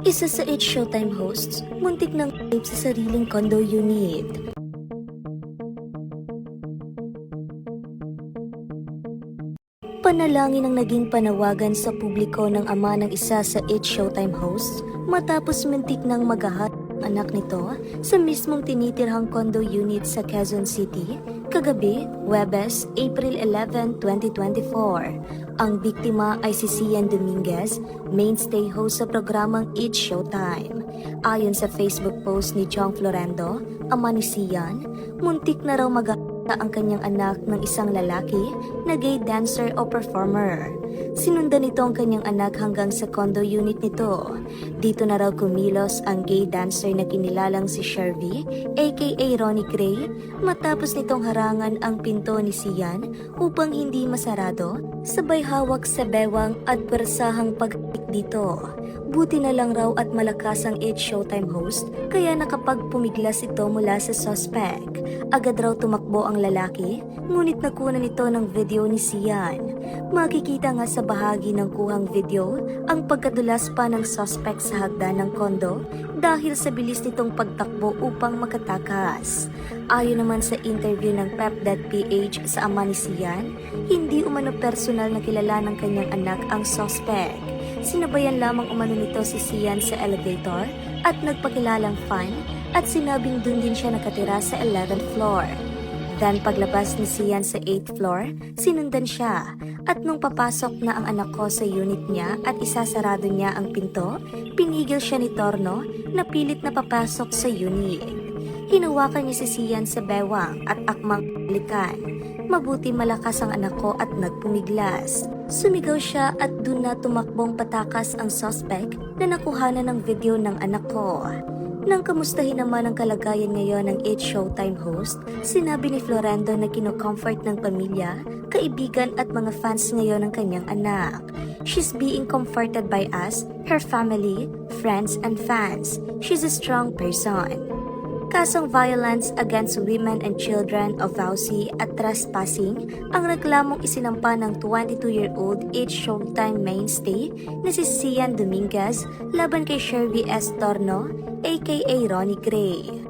Isa sa It's Showtime hosts, muntik ng rape sa sariling condo unit. Panalangin ang naging panawagan sa publiko ng ama ng isa sa It's Showtime hosts matapos mintik ng magahat ang anak nito sa mismong tinitirhang condo unit sa Quezon City kagabi, Webes, April 11, 2024. Ang biktima ay si Cian Dominguez, mainstay host sa programang It's Showtime. Ayon sa Facebook post ni Chong Florendo, ama ni Cian, muntik na raw mag ang kanyang anak ng isang lalaki na gay dancer o performer. Sinundan nito ang kanyang anak hanggang sa condo unit nito. Dito na raw kumilos ang gay dancer na kinilalang si Shervy, aka Ronnie Gray, matapos nitong harangan ang pinto ni Sian upang hindi masarado, sabay hawak sa bewang at pwersahang pag dito. Buti na lang raw at malakas ang It's Showtime host, kaya nakapagpumiglas ito mula sa suspect. Agad raw tumakbo ang lalaki, ngunit nakunan ito ng video ni Sian. Makikita nga sa bahagi ng kuhang video ang pagkadulas pa ng suspect sa hagdan ng kondo dahil sa bilis nitong pagtakbo upang makatakas. Ayon naman sa interview ng Pep.ph sa ama ni Sian, hindi umano personal na kilala ng kanyang anak ang suspect. Sinabayan lamang umano nito si Sian sa elevator at nagpakilalang fine at sinabing dun din siya nakatira sa 11th floor. Then paglabas ni Sian sa 8th floor, sinundan siya at nung papasok na ang anak ko sa unit niya at isasarado niya ang pinto, pinigil siya ni Torno na pilit na papasok sa unit. Hinawakan niya si Sian sa bewang at akmang likan. Mabuti malakas ang anak ko at nagpumiglas. Sumigaw siya at dun na tumakbong patakas ang suspect na nakuhanan ng video ng anak ko. Nang kamustahin naman ang kalagayan ngayon ng It's Showtime host, sinabi ni Florendo na kinocomfort ng pamilya, kaibigan at mga fans ngayon ng kanyang anak. She's being comforted by us, her family, friends, and fans. She's a strong person. Kasong violence against women and children of VAUSI at trespassing ang reklamong isinampa ng 22-year-old It's Showtime mainstay na si Cian Dominguez laban kay Shervy S. Torno aka Ronnie Gray.